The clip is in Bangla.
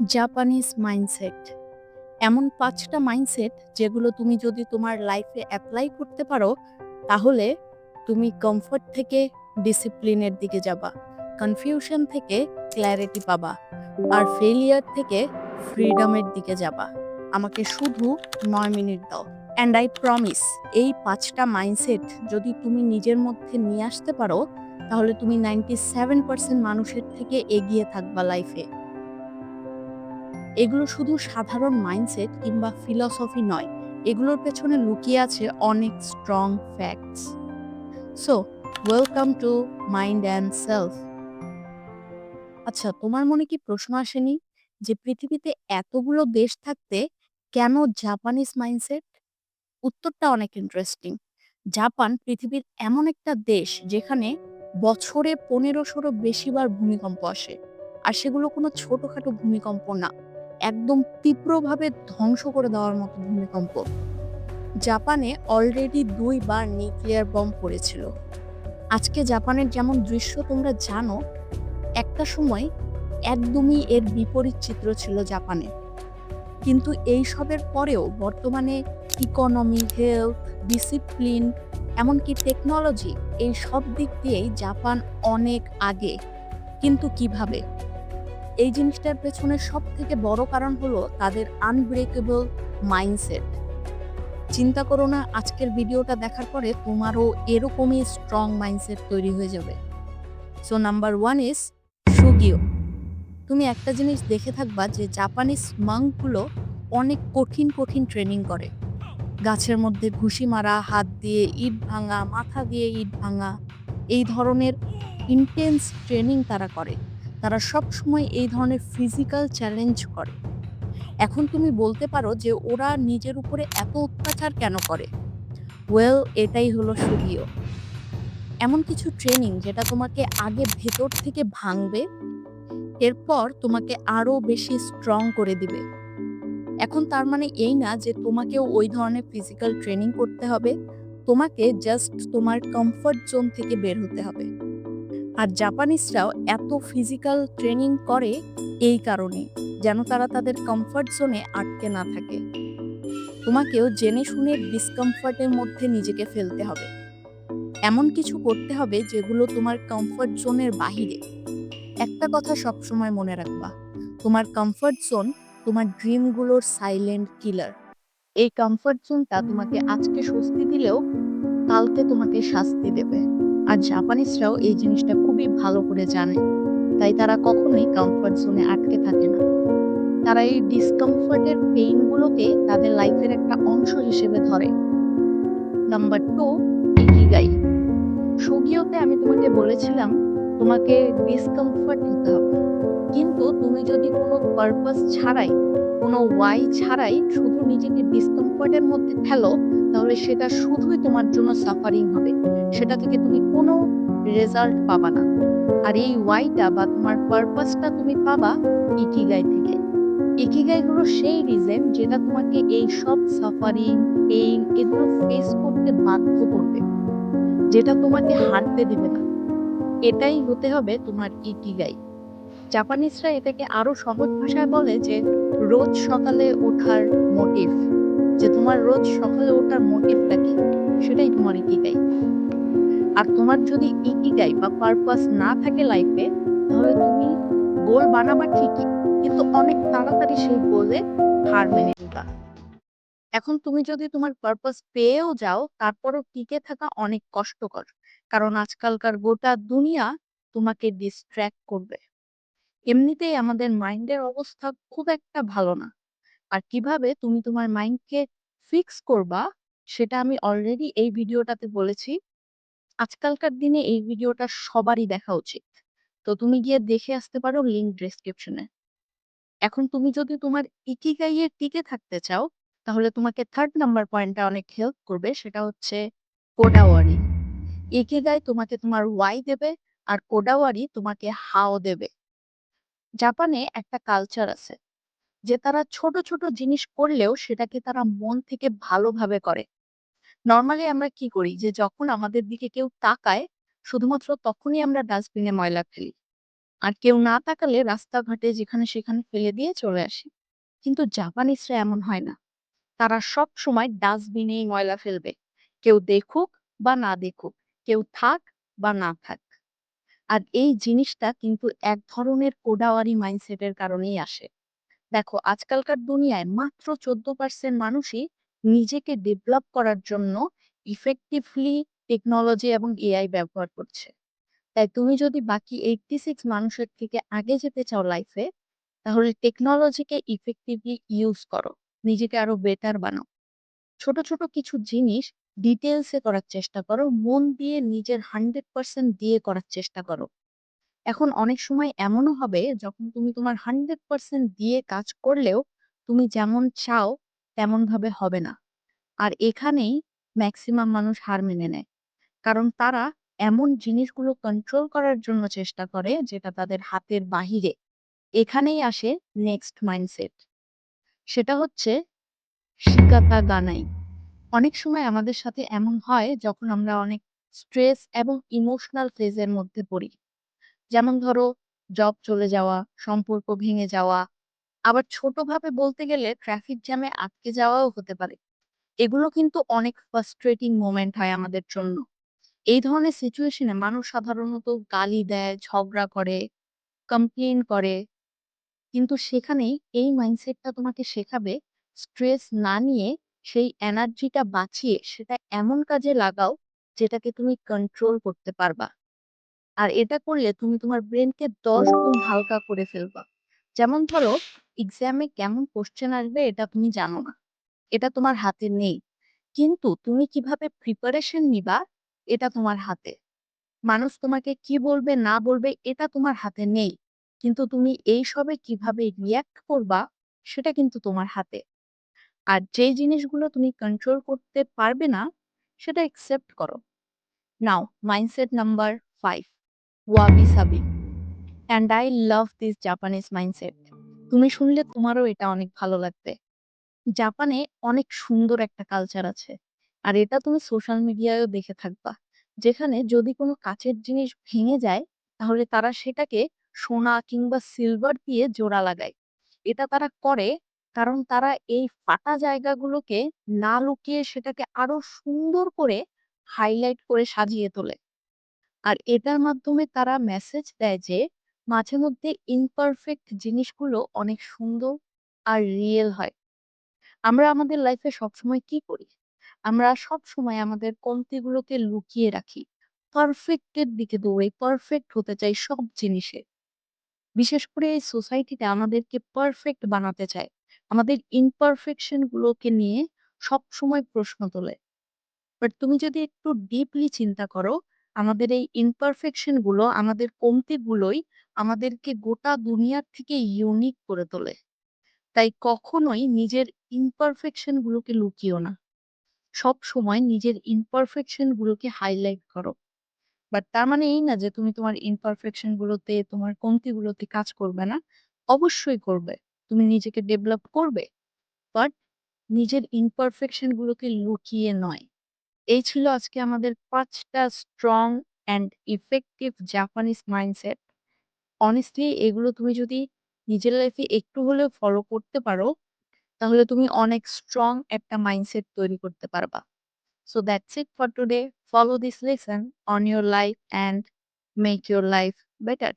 জাপানিজ মাইন্ডসেট এমন পাঁচটা মাইন্ডসেট যেগুলো তুমি যদি তোমার লাইফে অ্যাপ্লাই করতে পারো, তাহলে তুমি কমফোর্ট থেকে ডিসিপ্লিনের দিকে যাবা কনফিউশন থেকে ক্ল্যারিটি পাবা আর ফেলিয়ার থেকে ফ্রিডমের দিকে যাবা। আমাকে শুধু নয় মিনিট দাও। অ্যান্ড আই প্রমিস এই পাঁচটা মাইন্ডসেট যদি তুমি নিজের মধ্যে নিয়ে আসতে পারো, তাহলে তুমি নাইনটি সেভেন পার্সেন্ট মানুষের থেকে এগিয়ে থাকবা লাইফে এগুলো শুধু সাধারণ মাইন্ডসেট কিংবা ফিলসফি নয়, এগুলোর পেছনে লুকিয়ে আছে অনেক strong facts so welcome to mind and self আচ্ছা তোমার মনে কি প্রশ্ন আসেনি যে পৃথিবীতে এতগুলো দেশ থাকতে কেন জাপানিজ মাইন্ডসেট উত্তরটা অনেক ইন্টারেস্টিং জাপান পৃথিবীর এমন একটা দেশ যেখানে বছরে পনেরোশোরও বেশিবার ভূমিকম্প আসে। আর সেগুলো কোনো ছোটখাটো ভূমিকম্প না। একদম তীব্রভাবে ধ্বংস করে দেওয়ার মতো ভূমিকম্প। জাপানে অলরেডি দুইবার নিউক্লিয়ার বম পড়েছিল। আজকে জাপানের যেমন দৃশ্য তোমরা জানো, একটা সময় একদমই এর বিপরীত চিত্র ছিল জাপানে। কিন্তু এই সবের পরেও বর্তমানে ইকোনমি হেলথ ডিসিপ্লিন এমনকি টেকনোলজি এই সব দিক দিয়েই জাপান অনেক আগে। কিন্তু কীভাবে? এই জিনিসটার পেছনে সব থেকে বড় কারণ হলো তাদের আনব্রেকেবল মাইন্ডসেট চিন্তা করো না, আজকের ভিডিওটা দেখার পরে তোমারও এরকমই স্ট্রং মাইন্ডসেট তৈরি হয়ে যাবে। সো নাম্বার ওয়ান ইজ সুগিও তুমি একটা জিনিস দেখে থাকবা যে জাপানিজ মাংগুলো অনেক কঠিন কঠিন ট্রেনিং করে। গাছের মধ্যে ঘুষি মারা, হাত দিয়ে ইট ভাঙা, মাথা দিয়ে ইট ভাঙা, এই ধরনের ইন্টেন্স ট্রেনিং তারা করে। তারা সব সময় এই ধরনের ফিজিক্যাল চ্যালেঞ্জ করে। এখন তুমি বলতে পারো যে ওরা নিজের উপরে এত অত্যাচার কেন করে? ওয়েল এটাই হলো সুগীয়। এমন কিছু ট্রেনিং যেটা তোমাকে আগে ভেতর থেকে ভাঙবে, এরপর তোমাকে আরও বেশি স্ট্রং করে দিবে। এখন তার মানে এই না যে তোমাকেও ওই ধরনের ফিজিক্যাল ট্রেনিং করতে হবে, তোমাকে জাস্ট তোমার কমফর্ট জোন থেকে বের হতে হবে। আর জাপানিজরাও এত ফিজিক্যাল ট্রেনিং করে এই কারণে, যেন তারা তাদের কমফর্ট জোনে আটকে না থাকে। তোমাকেও জেনে শুনে ডিসকমফর্টের মধ্যে নিজেকে ফেলতে হবে। এমন কিছু করতে হবে যেগুলো তোমার কমফর্ট জোনের বাহিরে। একটা কথা সবসময় মনে রাখবা, তোমার কমফর্ট জোন তোমার ড্রিমগুলোর সাইলেন্ট কিলার এই কমফর্ট জোনটা তোমাকে আজকে স্বস্তি দিলেও কালকে তোমাকে শাস্তি দেবে। আর জাপানিজরাও এই জিনিসটা খুবই ভালো করে জানে। তাই তারা কখনোই কমফর্ট জোনে আটকে থাকে না। তারা এই ডিসকমফর্টের পেইনগুলোকে তাদের লাইফের একটা অংশ হিসেবে ধরে। নাম্বার টু ইকিগাই সুগিওতে আমি তোমাকে বলেছিলাম, তোমাকে ডিসকমফর্ট নিতে হবে। কিন্তু তুমি যদি কোনো পারপাস ছাড়াই, কোনো ওয়াই ছাড়াই শুধু নিজেকে ডিসকমফর্টের মধ্যে ফেলো, তাহলে সেটা শুধুই তোমার জন্য সাফারিং হবে। সেটা থেকে তুমি কোনো রেজাল্ট পাবা না। আর এই ওয়াইটা বা তোমার পারপাসটা তুমি পাবা ইকিগাই থেকে। ইকিগাই হলো সেই রিজন যেটা তোমাকে এই সব সাফারিং পেইন এগুলো ফেস করতে বাধ্য করবে। যেটা তোমাকে হারতে দেবে না। এটাই হতে হবে তোমার ইকিগাই জাপানিজরা এটাকে আরও সহজ ভাষায় বলে যে, রোজ সকালে ওঠার মোটিভ যে তোমার রোজ সকালে ওঠার মোটিভটা কি? সেটাই তোমার ইকিগাই আর তোমার যদি ইকিগাই বা পারপাস না থাকে লাইফে তাহলে তুমি গোল বানাবা ঠিকই, কিন্তু অনেক তাড়াতাড়ি সেই গোলে হার মেনে নিবা। এখন তুমি যদি তোমার পারপাস পেয়েও যাও, তারপরও টিকে থাকা অনেক কষ্টকর, কারণ আজকালকার গোটা দুনিয়া তোমাকে ডিস্ট্র্যাক্ট করবে। এমনিতেই আমাদের মাইন্ডের অবস্থা খুব একটা ভালো না। আর কীভাবে তুমি তোমার মাইন্ডকে ফিক্স করবা, সেটা আমি অলরেডি এই ভিডিওটাতে বলেছি। আজকালকার দিনে এই ভিডিওটা সবারই দেখা উচিত। তো তুমি গিয়ে দেখে আসতে পারো লিঙ্ক ডেসক্রিপশনে এখন তুমি যদি তোমার ইকিগাইয়ে টিকে থাকতে চাও, তাহলে তোমাকে থার্ড নাম্বার পয়েন্টটা অনেক হেল্প করবে, সেটা হচ্ছে কোডাওয়ারি ইকিগাই তোমাকে তোমার ওয়াই দেবে আর কোডাওয়ারি তোমাকে হাও দেবে। জাপানে একটা কালচার আছে, যে তারা ছোট ছোট জিনিস করলেও সেটাকে তারা মন থেকে ভালোভাবে করে। নর্মালি আমরা কি করি? যে যখন আমাদের দিকে কেউ তাকায়, শুধুমাত্র তখনই আমরা ডাস্টবিনে ময়লা ফেলি। আর কেউ না তাকালে রাস্তাঘাটে যেখানে সেখানে ফেলে দিয়ে চলে আসি। কিন্তু জাপানিজরা এমন হয় না। তারা সব সময় ডাস্টবিনেই ময়লা ফেলবে। কেউ দেখুক বা না দেখুক, কেউ থাক বা না থাক। আর এই জিনিসটা কিন্তু এক ধরনের কোডাওয়ারি মাইন্ডসেটের কারণেই আসে। দেখো, আজকালকার দুনিয়ায় মাত্র চোদ্দ পার্সেন্ট মানুষই নিজেকে ডেভেলপ করার জন্য ইফেক্টিভলি টেকনোলজি এবং এআই ব্যবহার করছে। তাই তুমি যদি বাকি এইটটি সিক্স মানুষের থেকে আগে যেতে চাও লাইফে তাহলে টেকনোলজিকে ইফেক্টিভলি ইউজ করো, নিজেকে আরও বেটার বানাও। ছোট ছোট কিছু জিনিস ডিটেলসে করার চেষ্টা করো, মন দিয়ে নিজের হান্ড্রেড পার্সেন্ট দিয়ে করার চেষ্টা করো। এখন অনেক সময় এমনও হবে, যখন তুমি তোমার হান্ড্রেড পার্সেন্ট দিয়ে কাজ করলেও তুমি যেমন চাও তেমন ভাবে হবে না। আর এখানেই ম্যাক্সিমাম মানুষ হার মেনে নেয়। কারণ তারা এমন জিনিসগুলো কন্ট্রোল করার জন্য চেষ্টা করে যেটা তাদের হাতের বাহিরে। এখানেই আসে নেক্সট মাইন্ডসেট সেটা হচ্ছে শিকাতা গানাই। অনেক সময় আমাদের সাথে এমন হয় যখন আমরা অনেক স্ট্রেস এবং ইমোশনাল ফেজের মধ্যে পড়ি। যেমন ধরো জব চলে যাওয়া, সম্পর্ক ভেঙে যাওয়া আবার ছোটভাবে বলতে গেলে ট্রাফিক জ্যামে আটকে যাওয়াও হতে পারে। এগুলো কিন্তু অনেক ফ্রাস্ট্রেটিং মোমেন্ট হয় আমাদের জন্য। এই ধরনের সিচুয়েশনে মানুষ সাধারণত গালি দেয়, ঝগড়া করে কমপ্লেন করে। কিন্তু সেখানেই এই মাইন্ডসেটটা তোমাকে শেখাবে স্ট্রেস না নিয়ে সেই এনার্জিটা বাঁচিয়ে সেটা এমন কাজে লাগাও যেটাকে তুমি কন্ট্রোল করতে পারবা। আর এটা করলে তুমি তোমার ব্রেনকে দশ গুণ হালকা করে ফেলবা। যেমন ধরো এক্সামে কেমন কোশ্চেন আসবে এটা তুমি জানো না। এটা তোমার হাতে নেই। কিন্তু তুমি কীভাবে প্রিপারেশন নিবা এটা তোমার হাতে। মানুষ তোমাকে কি বলবে, না বলবে এটা তোমার হাতে নেই। কিন্তু তুমি এই সবে কীভাবে রিয়াক্ট করবা সেটা কিন্তু তোমার হাতে। আর যে জিনিসগুলো তুমি কন্ট্রোল করতে পারবে না, সেটা একসেপ্ট করো। Now mindset number five wabi sabi and I love this Japanese mindset তুমি শুনলে তোমারও এটা অনেক ভালো লাগবে। জাপানে অনেক সুন্দর একটা কালচার আছে। আর এটা তুমি সোশ্যাল মিডিয়ায়ও দেখে থাকবা। যেখানে যদি কোনো কাচের জিনিস ভেঙে যায়, তাহলে তারা সেটাকে সোনা কিংবা সিলভার দিয়ে জোড়া লাগায়। এটা তারা করে কারণ তারা এই ফাটা জায়গাগুলোকে না লুকিয়ে সেটাকে আরও সুন্দর করে হাইলাইট করে সাজিয়ে তোলে। আর এটার মাধ্যমে তারা মেসেজ দেয় যে মাঝে মধ্যে ইমপারফেক্ট জিনিসগুলো অনেক সুন্দর আর রিয়েল হয়। আমরা আমাদের লাইফে সবসময় কি করি? আমরা সব সময় আমাদের কমতিগুলোকে লুকিয়ে রাখি। পারফেক্টের দিকে দৌড়ে পারফেক্ট হতে চাই সব জিনিসে। বিশেষ করে এই সোসাইটিতে আমাদেরকে পারফেক্ট বানাতে চায়। আমাদের ইনপারফেকশন গুলোকে নিয়ে সব সময় প্রশ্ন তোলে। বাট তুমি যদি একটু ডিপলি চিন্তা করো, আমাদের এই ইনপারফেকশনগুলো, আমাদের কমতিগুলোই আমাদেরকে গোটা দুনিয়ার থেকে ইউনিক করে তোলে। তাই কখনোই নিজের ইমপারফেকশন গুলোকে লুকিও না। সব সময় নিজের ইমপারফেকশন গুলোকে হাইলাইট করো। বাট তার মানে এই না যে তুমি তোমার ইমপারফেকশন গুলোতে, তোমার কমতিগুলোতে কাজ করবে না। অবশ্যই করবে। তুমি নিজেকে ডেভেলপ করবে। বাট নিজের ইমপারফেকশন গুলোকে লুকিয়ে নয়। এই ছিল আজকে আমাদের পাঁচটা strong and effective Japanese mindset honestly এগুলো তুমি যদি নিজের লাইফে একটু হলেও ফলো করতে পারো, তাহলে তুমি অনেক স্ট্রং একটা মাইন্ডসেট তৈরি করতে পারবা। So that's it for today follow this lesson on your life and make your life better